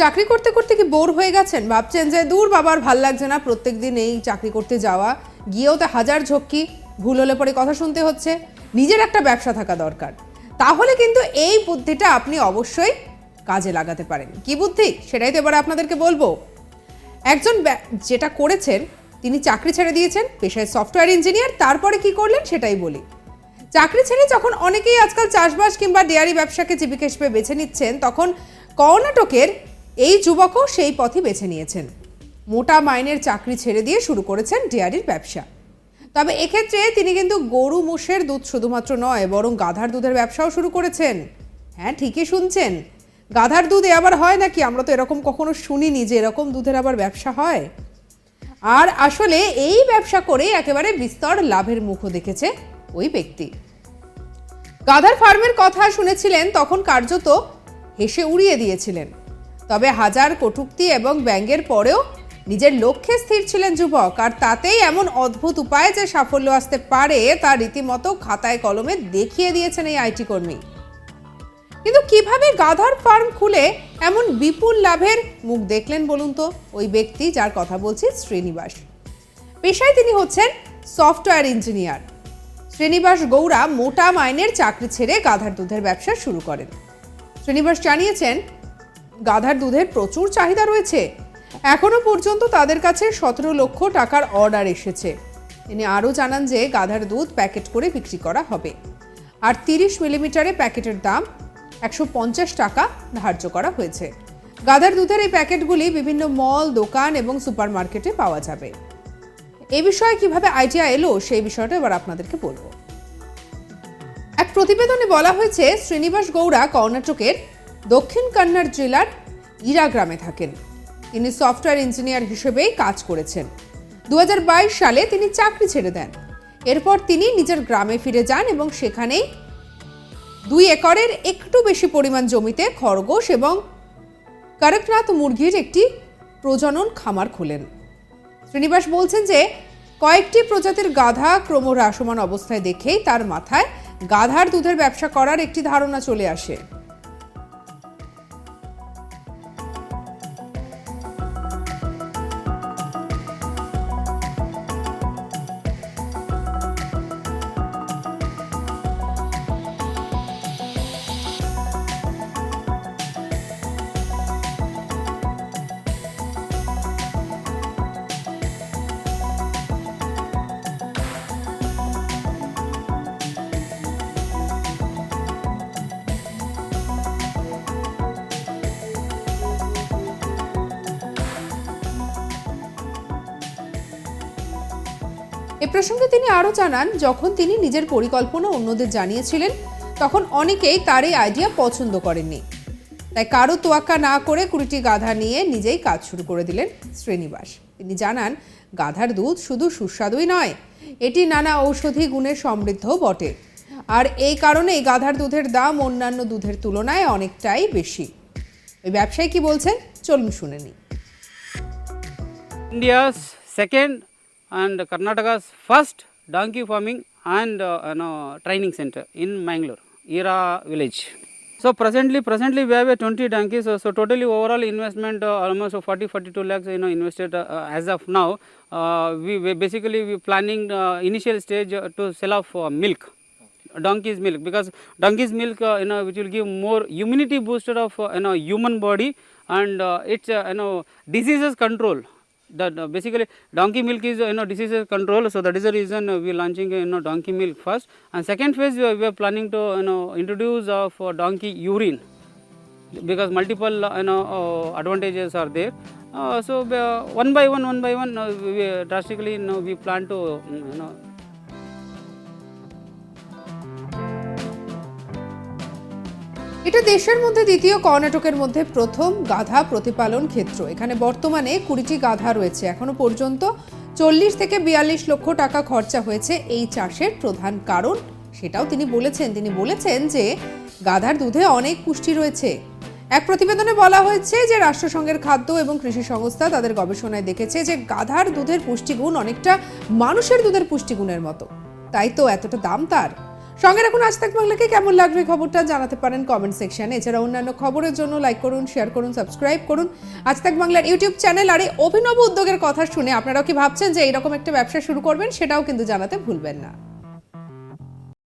চাকরি করতে করতে কি বোর হয়ে গেছেন? ভাবছেন যে দূর বাবার ভালো লাগছে না প্রত্যেক দিন এই চাকরি করতে যাওয়া। গিয়েও তো হাজার ঝক্কি, ভুল হলে পরে কথা শুনতে হচ্ছে। নিজের একটা ব্যবসা থাকা দরকার। তাহলে কিন্তু এই বুদ্ধিটা আপনি অবশ্যই কাজে লাগাতে পারেন। কি বুদ্ধি? সেটাই তো এবার আপনাদেরকে বলব। একজন যেটা করেছেন, তিনি চাকরি ছেড়ে দিয়েছেন, পেশায় সফটওয়্যার ইঞ্জিনিয়ার, তারপরে কি করলেন সেটাই বলি। চাকরি ছেড়ে যখন অনেকেই আজকাল চাষবাস কিংবা ডেয়ারি ব্যবসাকে জীবিকা হিসেবে বেছে নিচ্ছেন, তখন কর্ণাটকের এই যুবকও সেই পথই বেছে নিয়েছেন। মোটা মাইনের চাকরি ছেড়ে দিয়ে শুরু করেছেন ডেয়ারির ব্যবসা। তবে এক্ষেত্রে তিনি কিন্তু গরু, মোষের দুধ শুধুমাত্র নয়, বরং গাধার দুধের ব্যবসাও শুরু করেছেন। হ্যাঁ ঠিকই শুনছেন। গাধার দুধ আবার হয় নাকি? আমরা তো এরকম কখনো শুনিনি যে এরকম দুধের আবার ব্যবসা হয়। আর আসলে এই ব্যবসা করে একেবারে বিস্তর লাভের মুখও দেখেছে ওই ব্যক্তি। গাধার ফার্মের কথা শুনেছিলেন, তখন কার্যত হেসে উড়িয়ে দিয়েছিলেন। তবে হাজার কটূক্তি এবং ব্যঙ্গের পরেও নিজের লক্ষ্যে স্থির ছিলেন যুবক, আর তাতেই এমন অদ্ভুত উপায়ে যে সাফল্য আসতে পারে তা রীতিমতো খাতায় কলমে দেখিয়ে দিয়েছেন এই আইটি কর্মী। কিন্তু কীভাবে গাধার ফার্ম খুলে এমন বিপুল লাভের মুখ দেখলেন বলুন তো? ওই ব্যক্তি যার কথা বলছি শ্রীনিবাস। পেশায় তিনি হচ্ছেন সফটওয়্যার ইঞ্জিনিয়ার। শ্রীনিবাস গৌড়া মোটা মাইনের চাকরি ছেড়ে গাধার দুধের ব্যবসা শুরু করেন। শ্রীনিবাস জানিয়েছেন গাধার দুধের প্রচুর চাহিদা রয়েছে। এখনও পর্যন্ত তাদের কাছে সতেরো লক্ষ টাকার অর্ডার এসেছে। তিনি আরও জানান যে গাধার দুধ প্যাকেট করে বিক্রি করা হবে। আর তিরিশ মিলিমিটারে প্যাকেটের দাম একশো পঞ্চাশ টাকা ধার্য করা হয়েছে। গাধার দুধের এই প্যাকেটগুলি বিভিন্ন মল, দোকান এবং সুপারমার্কেটে পাওয়া যাবে। এ বিষয়ে কীভাবে আইডিয়া এলো সেই বিষয়টা এবার আপনাদেরকে বলব। এক প্রতিবেদনে বলা হয়েছে, শ্রীনিবাস গৌড়া কর্ণাটকের দক্ষিণ কন্নড় জেলার ইরা গ্রামে থাকেন। তিনি সফটওয়্যার ইঞ্জিনিয়ার হিসেবেই কাজ করেছেন। দু হাজার বাইশ সালে তিনি চাকরি ছেড়ে দেন। এরপর তিনি নিজের গ্রামে ফিরে যান এবং সেখানেই দুই একরের একটু বেশি পরিমাণ জমিতে খরগোশ এবং করকনাথ মুরগির একটি প্রজনন খামার খোলেন। শ্রীনিবাস বলছেন যে, কয়েকটি প্রজাতির গাধা ক্রমহ্রাসমান অবস্থায় দেখেই তার মাথায় গাধার দুধের ব্যবসা করার একটি ধারণা চলে আসে। এ প্রসঙ্গে তিনি আরও জানান, যখন তিনি নিজের পরিকল্পনা অন্যদের জানিয়েছিলেন, তখন অনেকেই তার এই আইডিয়া পছন্দ করেননি। তাই কারও তোয়াক্কা না করে কুড়িটি গাধা নিয়ে নিজেই কাজ শুরু করে দিলেন শ্রীনিবাস। তিনি জানান, গাধার দুধ শুধু সুস্বাদুই নয়, এটি নানা ঔষধি গুণে সমৃদ্ধও বটে। আর এই কারণেই গাধার দুধের দাম অন্যান্য দুধের তুলনায় অনেকটাই বেশি। ওই ব্যবসায়ী কি বলছেন? চলুন শুনে নিই। India's second and Karnataka's first donkey farming and uh, training center in Mangalore, Ira village. So presently, presently we have a 20 donkeys. So, so totally overall investment uh, almost 40, 42 lakhs you know invested uh, uh, as of now. Uh, we, we basically we planning uh, initial stage uh, to sell off uh, milk donkey's milk because donkey's milk uh, you know which will give more immunity booster of uh, you know human body and uh, it's uh, you know diseases control that uh, basically donkey milk is you know disease control so that is the reason we are launching you know donkey milk first. And second phase we are, we are planning to you know introduce of uh, donkey urine. Because multiple uh, you know uh, advantages are there. Uh, so uh, one by one one by one uh, we drastically you know, we plan to mm, you know এটা দেশের মধ্যে দ্বিতীয় কর্ণাটকের মধ্যে প্রথম গাধা প্রতিপালন ক্ষেত্র। এখানে বর্তমানে কুড়িটি গাধা রয়েছে। এখনও পর্যন্ত চল্লিশ থেকে বিয়াল্লিশ লক্ষ টাকা খরচা হয়েছে এই চাষের প্রধান কারণ। সেটাও তিনি বলেছেন। তিনি বলেছেন যে গাধার দুধে অনেক পুষ্টি রয়েছে। এক প্রতিবেদনে বলা হয়েছে যে রাষ্ট্রসংঘের খাদ্য এবং কৃষি সংস্থা তাদের গবেষণায় দেখেছে যে গাধার দুধের পুষ্টিগুণ অনেকটা মানুষের দুধের পুষ্টিগুণের মতো। তাই তো এতটা দাম তার। সঙ্গে রাখুন আজ তাক বাংলাকে। কেমন লাগবে খবরটা জানাতে পারেন কমেন্ট সেকশনে এছাড়া অন্যান্য খবরের জন্য লাইক করুন শেয়ার করুন সাবস্ক্রাইব করুন। আজ তাক বাংলার ইউটিউব চ্যানেল আর এই অভিনব উদ্যোগের কথা শুনে আপনারাও কি ভাবছেন যে এরকম একটা ব্যবসা শুরু করবেন সেটাও কিন্তু জানাতে ভুলবেন না।